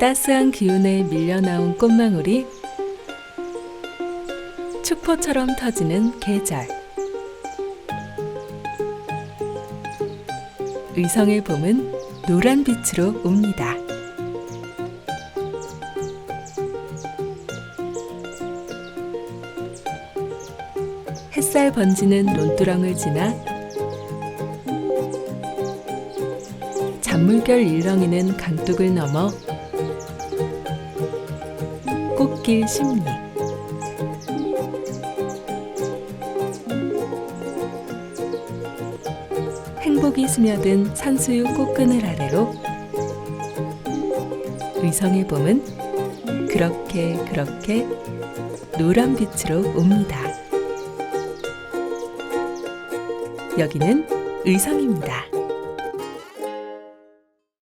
따스한 기운에 밀려 나온 꽃망울이 축포처럼 터지는 계절. 의성의 봄은 노란 빛으로 옵니다. 햇살 번지는 논두렁을 지나 잔물결 일렁이는 강둑을 넘어 꽃길 심리 행복이 스며든 산수유 꽃그늘 아래로 의성의 봄은 그렇게 그렇게 노란 빛으로 옵니다. 여기는 의성입니다.